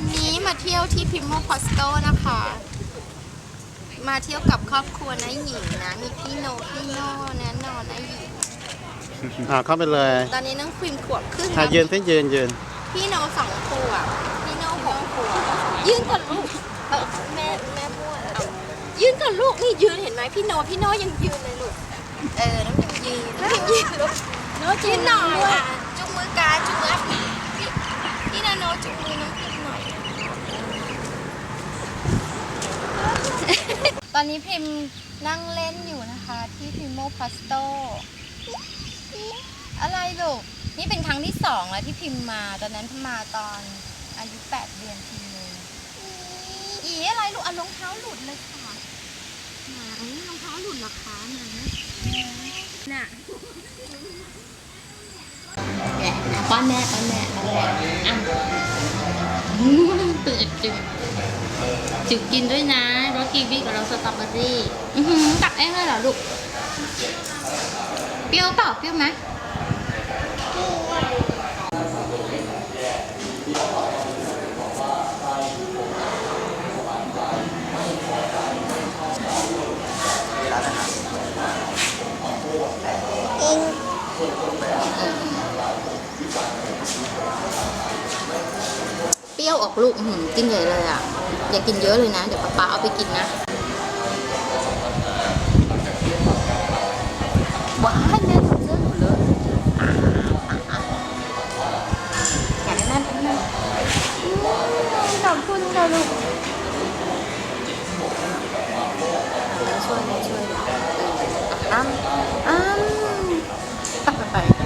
วันนี้มาเที่ยวที่พิมโมพอสโตนะคะ มาเที่ยวกับครอบครัวนะหญิงนะ มีพี่โนพี่โน่แน่นอนนะหญิง อ่าเข้าไปเลยตอนนี้น้องควิมขวบครึ่งอ่าแล้วยืนที่ยืนยืนพี่โนสองขวบพี่โนหกขวบยืนก่อนลูกเออแม่แม่พูดเอายืนก่อนลูกนี่ยืนเห็นไหมพี่โนพี่โนยังยืนเลยลูก เออน้องยังยืนน้องยังยืนลูกโนยืนหน่อยอะจุงมือกันจุงมือพี่พี่พี่นาโนจุงมือน้องพิมหน่ อยตอนนี้พิมนั่งเล่นอยู่นะคะที่พิมโมพาสโตอะไรลูก นี่เป็นครั้งที่สองแล้วที่พิมมา ตอนนั้นพิมมาตอนอายุแปดเดือนทีนึงอีอะไรลูกเอารองเท้าหลุดเลยค่ะไหนรองเท้าหลุดเหรอคะไหนน่ะแหละป้อนแม่ป้อนแม่ป้อนแม่อะตื่นจุกจุกกินด้วยนะรส กีวีกับเรสสตรอเบอรี่อื้อหือตักเองเลยเหรอลูก เปรี้ยวเปล่าเปรี้ยวไหมเปรี้ยวออกลูกอื้อหือกินใหญ่เลยอะ อย่ากินเยอะเลยนะ เดี๋ยวป๊าป๊าเอาไปกินนะว้าแม่ถอเสื้อหนูเลยอยากให้แม่ทำหน่อยอืมขอบคุณค่ะลูกช่วยช่วยอ้ำอ้ำไปไป